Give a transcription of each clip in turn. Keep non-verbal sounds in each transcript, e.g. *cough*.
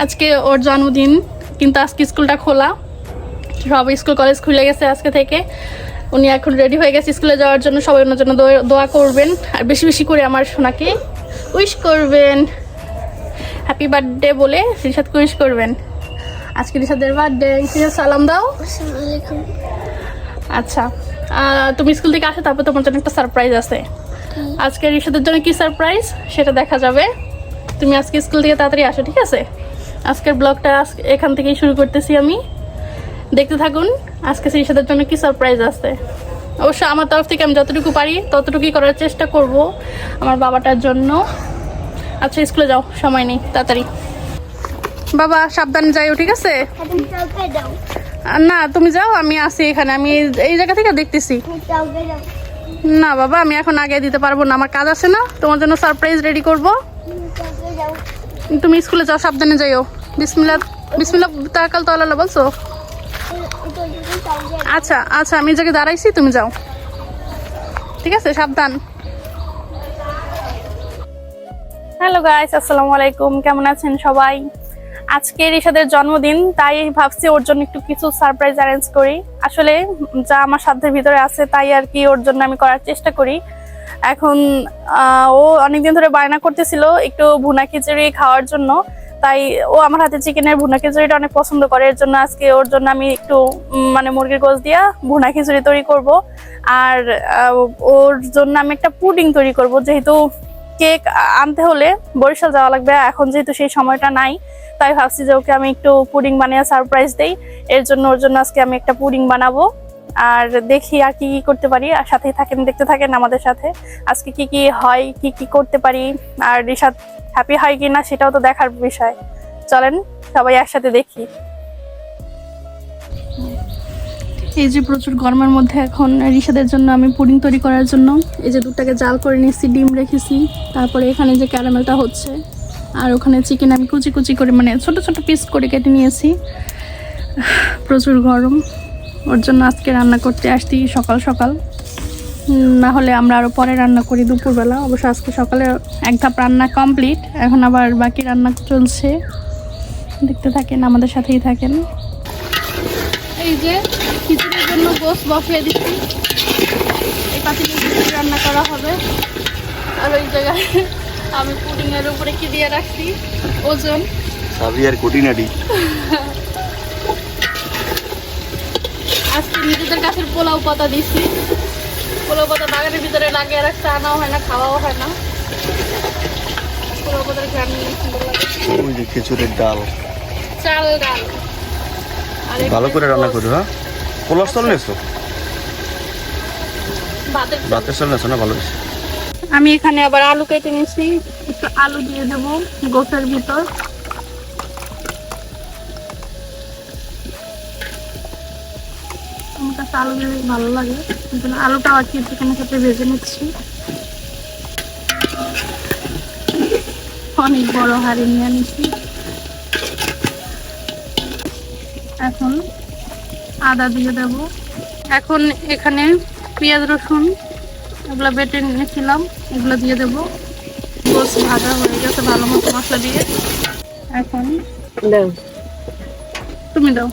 আজকে ওর জন্মদিন কিন্তু আজকে স্কুলটা খোলা। সব স্কুল কলেজ খুলে গেছে আজকে থেকে। উনি এখন রেডি হয়ে গেছে স্কুলে যাওয়ার জন্য সবাই ওনার জন্য দোয়া- করবেন। আর বেশি বেশি করে আমার সোনাকে উইশ করবেন। হ্যাপি বার্থডে বলে রিসাদকে উইশ করবেন। আজকে রিসাদের বার্থডে সালাম দাও। আচ্ছা তুমি স্কুল থেকে আসো তারপর তোমার জন্য একটা সারপ্রাইজ আছে। আজকে রিসাদের জন্য কি সারপ্রাইজ সেটা দেখা যাবে। তুমি আজকে স্কুল থেকে তাড়াতাড়ি আসো ঠিক আছে? আজকের ব্লগটা আজকে এখান থেকেই শুরু করতেছি আমি। দেখতে থাকুন আজকে রিসাদের জন্য কি সারপ্রাইজ আছে। অবশ্য আমার তরফ থেকে আমি যতটুকু পারি ততটুকুই করার চেষ্টা করব আমার বাবাটার জন্য। আচ্ছা স্কুলে যাও সময় নেই তাড়াতাড়ি। বাবা সাবধানে যাইও ঠিক আছে? না তুমি যাও আমি আসি এখানে আমি এই- জায়গা থেকে দেখতেছি। না বাবা আমি এখন আগে দিতে পারব না আমার কাজ আছে না তোমার জন্য সারপ্রাইজ রেডি করব। তুমি স্কুলে যাও সাবধানে যাইও। বিসমিল্লা বিসমিল্লা তাকাল তো আল্লাহ বলছো? আচ্ছা আচ্ছা আমি জায়গায় দাঁড়াইছি, তুমি যাও। ঠিক আছে, সাবধান। হ্যালো গাইস আসসালামু আলাইকুম, কেমন আছেন সবাই? আজকে রিশাদের জন্মদিন, তাই ভাবছি ওর জন্য একটু কিছু সারপ্রাইজ অ্যারেঞ্জ করি। আসলে যা আমার সাধ্যের ভিতরে আছে, তাই আর কি ওর জন্য আমি করার চেষ্টা করি। এখন ও অনেকদিন ধরে বায়না করতেছিল একটু ভুনা খিচুড়ি খাওয়ার জন্য। তাই ও আমার হাতে চিকেনের ভুনা খিচুড়িটা অনেক পছন্দ করে। এর জন্য আজকে ওর জন্য আমি একটু মানে মুরগির গোস দিয়া ভুনা খিচুড়ি তৈরি করব। আর ওর জন্য আমি একটা পুডিং তৈরি করব। যেহেতু কেক আনতে হলে বরিশাল যাওয়া লাগবে। এখন যেহেতু সেই সময়টা নাই, তাই ভাবছি যে ওকে আমি একটু পুডিং বানিয়ে সারপ্রাইজ দেই। এর জন্য ওর জন্য আজকে আমি একটা পুডিং বানাবো। আর দেখি আর কি কি করতে পারি। আর সাথেই থাকেন, দেখতে থাকেন আমাদের সাথে। আজকে কি কি হয়, কি কি করতে পারি, আর রিসাদ হ্যাপি হয় কি না সেটাও তো দেখার বিষয়। চলেন, সবাই একসাথে দেখি। এই যে প্রচুর গরমের মধ্যে এখন রিসাদের জন্য আমি পুডিং তৈরি করার জন্য। এই যে দুধটাকে জাল করে নিয়েছি, ডিম রেখেছি। তারপরে এখানে যে ক্যারামেলটা হচ্ছে, আর ওখানে চিকেন আমি কুচি কুচি করে মানে ছোট ছোট পিস করে কেটে নিয়েছি। প্রচুর গরম। ওর জন্য আজকে রান্না করতে আসছি সকাল সকাল। না হলে আমরা আরও পরে রান্না করি দুপুরবেলা। অবশ্য আজকে সকালে এক ধাপ রান্না কমপ্লিট এখন আবার বাকি রান্না চলছে। দেখতে থাকেন আমাদের সাথেই থাকেন। এই যে খিচুড়ির জন্য গোস বসিয়ে দিচ্ছি। এই পাতিলে খিচুড়ি রান্না করা হবে। আর ওই জায়গায় আমি পুডিংয়ের উপরে কি দিয়ে রাখছি? ওজন। সাবিয়ার কুটিনাটি। *laughs* আজকে নিজেদের কাছের পোলাও পাতা দিছি। পোলাও পাতা বাগানের ভিতরে লাগিয়ে রাখছে আনাও হয় না খাওয়াও হয় না। পোলাও পাতার ঘ্রাণ সুন্দর লাগে। খিচুড়ির ডাল। চাল ডাল। ভালো করে রান্না করো হ্যাঁ? চাল নিয়েছো? ভাতের চাল। নিয়েছো না ভালো আমি এখানে আবার আলু কেটে নিয়েছি। একটু আলু দিয়ে দেবো গোসের ভিতর। আমার কাছে আলু ভালো লাগে। এই জন্য আলুটা আর কি চিকেনের সাথে ভেজে নিচ্ছি। অনেক বড় হাড়ি নিয়ে নিচ্ছি। এখন আদা দিয়ে দেব। এখন এখানে পেঁয়াজ রসুন এগুলো বেটে নিয়েছিলাম এগুলো দিয়ে দেবো। গোস ভাজা হয়ে গেছে ভালো মতো মশলা দিয়ে। এখন তুমি দাও।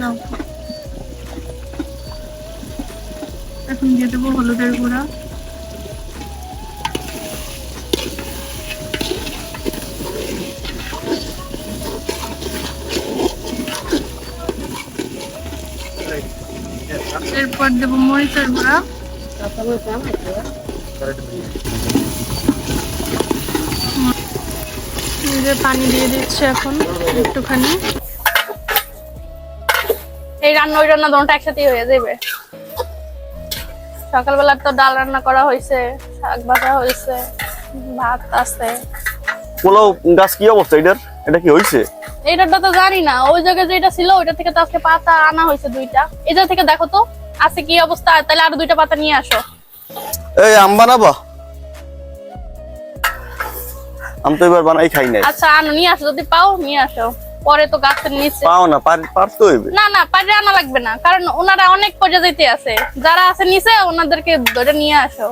দাও। এখন দিয়ে দেবো হলুদের গুঁড়া। এরপর দেবো মরিচের গুঁড়া। পানি দিয়ে দিচ্ছে এখন একটুখানি। এই রান্না, ওই রান্না দোনটা একসাথেই হয়ে যাবে। সকালবেলা তো ডাল রান্না করা হয়েছে শাক ভাজা হয়েছে ভাত আছে। পোলাও গাছ কি অবস্থা এটার? এটা কি হয়েছে? এইটা তো জানি না। ওই জায়গায় যেটা ছিল ওইটা থেকে তো আজকে পাতা আনা হয়েছে দুইটা। জায়গা থেকে দেখো তো আছে কি অবস্থা? তাহলে আরও দুইটা পাতা নিয়ে আসো। এই আম বানাবো? আম তো এবার বানাই খাই নাই। আচ্ছা আনো নিয়ে আসো। যদি পাও নিয়ে আসো। পরে তো গাছের নিচে। পাও না পার- পারতে হইবে। না না পারে আনা লাগবে না কারণ ওনারা অনেক প্রজাতিতে আছে। যারা আছে নিচে ওনাদেরকে ধরে নিয়ে আসো।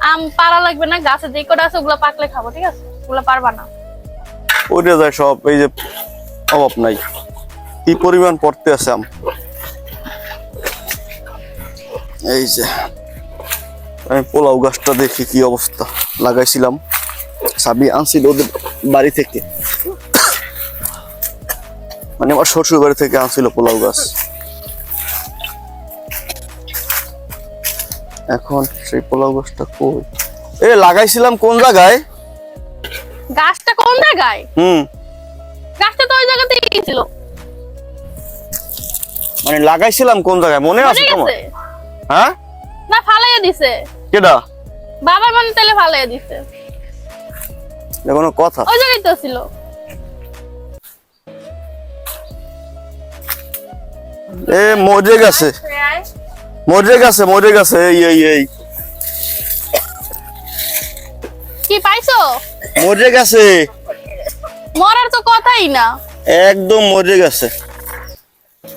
আম পারা লাগবে না গাছে যে কটা আছে ওগুলো পাকলে খাব ঠিক আছে? ওগুলো পারবা না। ওইটা যায় সব এই যে অভাব নাই। কি পরিমাণ পড়তে আছে আম? এই যে আমি পোলাও গাছটা দেখি কি অবস্থা। লাগাইছিলাম। সাবি আনছিল ওদের বাড়ি থেকে। মানে আমার শ্বশুর বাড়ি থেকে আনছিল পোলাও গাছ। এখন সেই পোলাও গাছটা কই? এ লাগাইছিলাম কোন জায়গায়? গাছটা কোন জায়গায়? হুম। গাছটা তো ওই জায়গাতেই ছিল মানে লাগাইছিলাম কোন জায়গায়? মনে আছে তোমার? হ্যাঁ? না ফালাইয়া দিছে। কেডা? বাবার মানে তাহলে ফালাইয়া দিছে। এটা কোনো কথা। ওই জায়গায় তো ছিল। এ মরে গেছে। মরে গেছে মরে গেছে এই এই এই। কি পাইছো? মরে গেছে। মরার তো কথাই না। একদম মরে গেছে।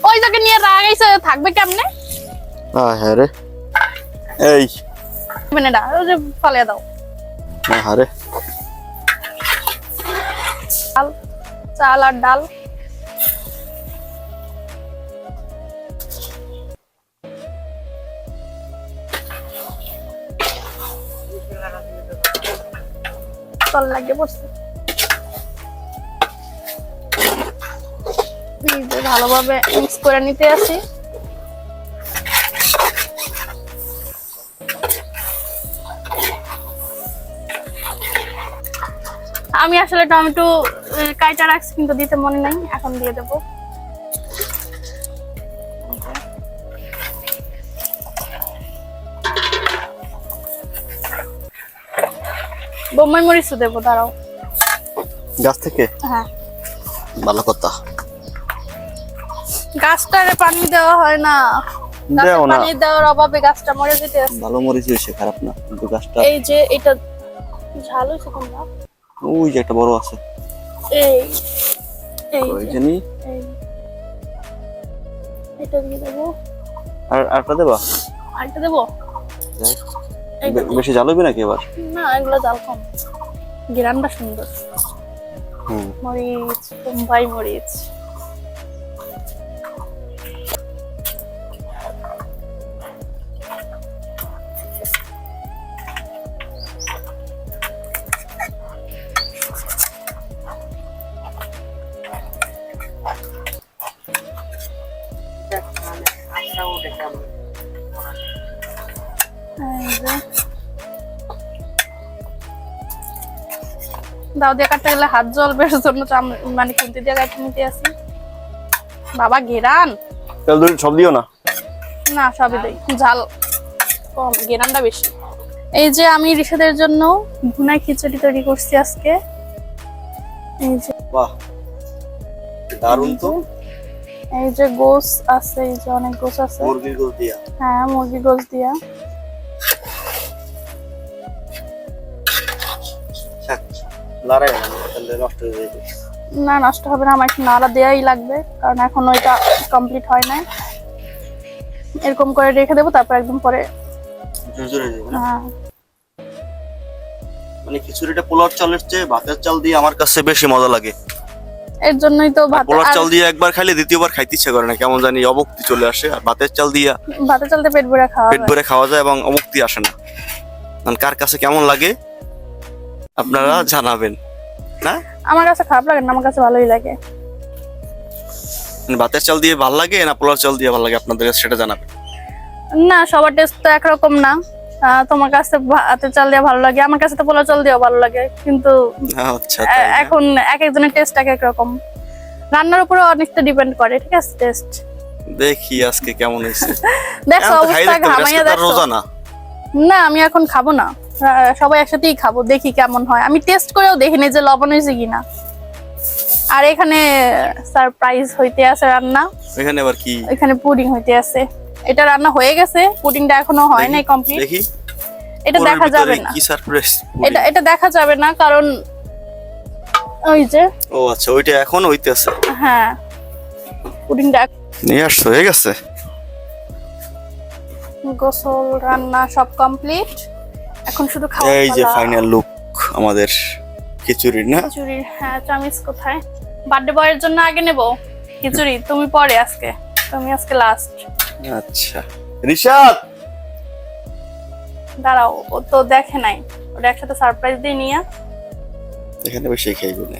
ওই জায়গায় নিয়ে রাগাইছে থাকবে কেমনে? হ্যাঁ হ্যাঁ রে। এই। মানে না ওই যে ফালাইয়া দাও। রে। ডাল চাল আর ডাল। তল ভালোভাবে মিক্স করে নিতে আসি। আমি আসলে টমেটো কাইটা রাখছি কিন্তু দিতে মনে নাই এখন দিয়ে দেবো। বোম্বাই মরিচও দেবো দাঁড়াও। গাছ থেকে? হ্যাঁ। ভালো কথা। গাছটারে পানি দেওয়া হয় না। দেও না। পানি দেওয়ার অভাবে গাছটা মরে যেতে আছে। ভালো মরিচ হয়েছে খারাপ না। কিন্তু গাছটা এই যে এটা ঝাল হয়েছে কোনটা ওই যে একটা বড় আছে। এই এই ওই জানি? এটা দিয়ে দেবো। আর আরটা দেবা? আরেকটা দেবো? বেশি জাল নাকি এবার? না এগুলো জাল কম। গ্রামটা সুন্দর। হুম। মরিচ মুম্বাই মরিচ। দাও দিয়ে কাটতে গেলে হাত জ্বলবে এর জন্য মানে খুন্তি দিয়ে কাটতে নিতে আসি বাবা গেরান তেল দড়ি সব দিও না? না সবই দেই। ঝাল কম গেরানটা বেশি। এই যে আমি ঋষাদের জন্য ভুনা খিচুড়ি তৈরি করছি আজকে। এই যে বাহ দারুণ তো। এই যে গোস আছে এই যে অনেক গোস আছে। মুরগির গোল দিয়া। হ্যাঁ মুরগি গোস দিয়া। লড়াই না তাহলে নষ্ট হয়ে যাবে। না নষ্ট হবে না আমার একটু নাড়া দেওয়াই লাগবে কারণ এখন ওইটা কমপ্লিট হয় নাই। এরকম করে রেখে দেবো তারপর একদম পরে হ্যাঁ, মানে খিচুড়িটা পোলার চালের চেয়ে ভাতের চাল দিয়ে আমার কাছে বেশি মজা লাগে। এর জন্যই তো ভাত পোলার চাল দিয়ে একবার খাইলে দ্বিতীয়বার খাইতে ইচ্ছে করে না কেমন জানি অবক্তি চলে আসে। আর ভাতের চাল দিয়া ভাতে চলতে পেট ভরে খাওয়া পেট। ভরে খাওয়া যায় এবং অবক্তি আসে না। মানে কার কাছে কেমন লাগে আপনারা জানাবেন না? আমার কাছে খারাপ লাগে না আমার কাছে ভালোই লাগে। মানে ভাতের চাল দিয়ে ভালো লাগে না পোলার চাল দিয়ে ভালো লাগে? আপনাদের সেটা জানাবেন। না সবার টেস্ট তো একরকম না। তোমার কাছে ভাতের চাল দিয়ে ভালো লাগে আমার কাছে তো পোলা চাল দিয়েও ভালো লাগে কিন্তু আচ্ছা? এখন এক একজনের টেস্ট এক এক রকম। রান্নার উপরে অনেকটা ডিপেন্ড করে ঠিক আছে টেস্ট দেখি আজকে কেমন হয়েছে। *laughs* দেখো অবস্থা ঘামাইয়া দেখো রোজা না। না আমি এখন খাব না। সবাই একসাথেই খাব দেখি কেমন হয়। আমি টেস্ট করেও দেখিনি যে লবণ হয়েছে কিনা। আর এখানে সারপ্রাইজ হইতে আছে রান্না। এখানে আবার কি? এখানে পুডিং হইতে আছে। এটা রান্না হয়ে গেছে পুডিংটা এখনও হয় নাই কমপ্লিট দেখি। এটা দেখা যাবে না। কি সারপ্রাইজ এটা এটা দেখা যাবে না কারণ ওই যে ও আচ্ছা ওইটা এখন হইতেছে। হ্যাঁ পুডিংটা নিয়ে আসছো হয়ে গেছে? গোসল রান্না সব কমপ্লিট এখন শুধু খাওয়া এই যে ফাইনাল লুক আমাদের খিচুড়ি না? খিচুড়ির হ্যাঁ চামিচ কোথায়? বার্থডে বয়ের জন্য আগে নেব। খিচুড়ি তুমি পরে আজকে। তুমি আজকে লাস্ট আচ্ছা। রিশাদ! দাঁড়াও ও তো দেখে নাই। ওটা একসাথে সারপ্রাইজ দিয়ে নিয়ে এখানে বসে খাইব না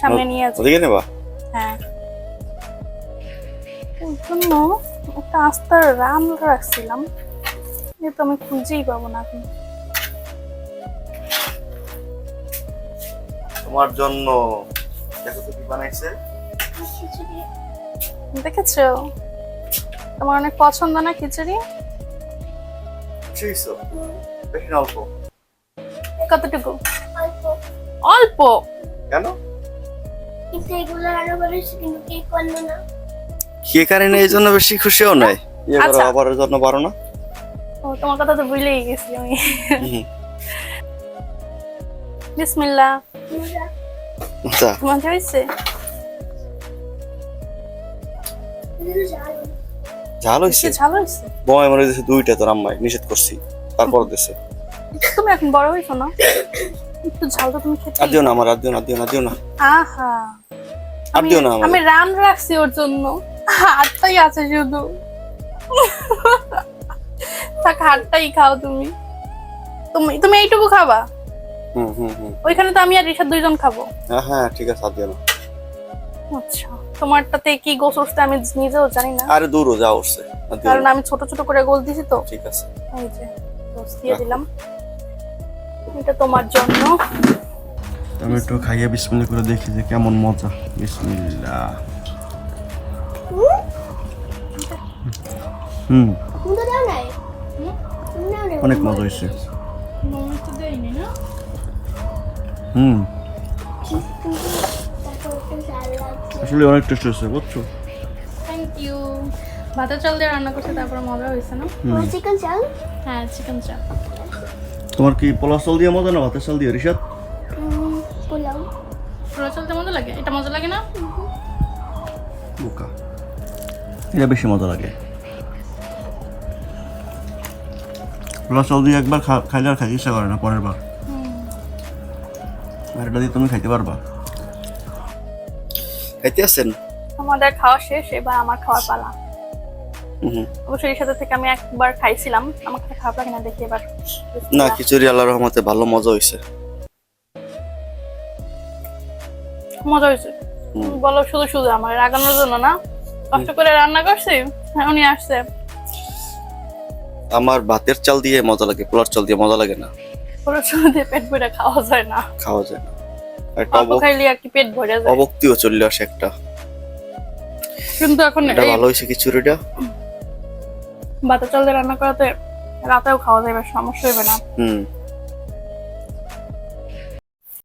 সামনে নিয়ে আছে ওদিকে নেবা? হ্যাঁ। জন্য একটা আস্তার রান রাখছিলাম। এ তো আমি খুঁজেই পাবো না এখন। তোমার জন্য দেখো তো কি বানাইছে। দেখেছ? তোমার অনেক পছন্দ না খিচুড়ি? বুঝছ বেশি অল্প। কতটুকু? অল্প। অল্প? কেন? কে কারণে এই জন্য বেশি খুশিও নয়? আচ্ছা। আবার জন্য পারো না। ও তোমার কথা তো ভুলেই গেছি আমি। বিসমিল্লাহ। মজা হয়েছে? ঝাল হয়েছে? ঝাল হয়েছে? বয় মরে দিয়েছে দুইটা তোর আম্মাই নিষেধ করছি। তারপর দিছে। তুমি এখন বড় হয়েছো না? একটু ঝাল তো তুমি খেতে আর দিও না আমার আর দিও না দিও না দিও না। আহা। আর আমি- দিও না আমি রান রাখছি ওর জন্য। হাতটাই আছে শুধু। থাক খাও তুমি। তুমি তুমি এইটুকু খাবা? হুম হুম হুম। ওইখানে তো আমি আর ঋষাদ দুইজন খাব। হ্যাঁ হ্যাঁ ঠিক আছে দিও না আচ্ছা তোমারটাতে কি গোস উঠছে আমি নিজেও জানি না। আরে দূরও যা উঠছে কারণ আমি ছোট ছোট করে গোল দিছি তো। ঠিক আছে। এই যে গোস দিয়ে দিলাম। এটা তোমার জন্য। আমি একটু খাইয়ে বিসমিল্লা করে দেখি যে কেমন মজা। বিসমিল্লা হুম। অনেক মজা হয়েছে। তো দেয়নি না হুম। আসলে অনেক টেস্ট হয়েছে বুঝছ? থ্যাংক ইউ ভাতের চাল দিয়ে রান্না করছে তারপর মজা হয়েছে না? চিকেন চাল? হ্যাঁ চিকেন চা তোমার কি পোলাও চাল দিয়ে মজা না ভাতের চাল দিয়ে রিসাদ পোলাও। পুরো চলতে মজা লাগে? এটা মজা লাগে না? বোকা। এটা বেশি মজা লাগে। চাল দিয়ে একবার খাইলে আর খাইতে ইচ্ছা করে না পরের বার। আর এটা দিয়ে তুমি খাইতে পারবা। খাইতে আছেন? আমাদের খাওয়া শেষ এবার আমার খাওয়ার পালা। অবশ্যই এর সাথে থেকে আমি একবার খাইছিলাম। আমার কাছে খারাপ লাগে না দেখি এবার না খিচুড়ি আল্লাহ রহমতে ভালো মজা হয়েছে মজা হয়েছে। বলো শুধু শুধু আমার রাগানোর জন্য না। কষ্ট করে রান্না করছি হ্যাঁ, উনি আসছে। আমার ভাতের চাল দিয়ে মজা লাগে পোলার চাল দিয়ে মজা লাগে না। পোলার চাল দিয়ে পেট ভরে খাওয়া যায় না। খাওয়া যায় না। একটা অল্প খাইলে আর কি পেট ভরে যায়। অবক্তিও চলে আসে একটা। কিন্তু এখন এটা ভালো হয়েছে খিচুড়িটা ভাতের চাল দিয়ে রান্না করাতে রাতেও খাওয়া যাবে সমস্যা হবে না। হুম।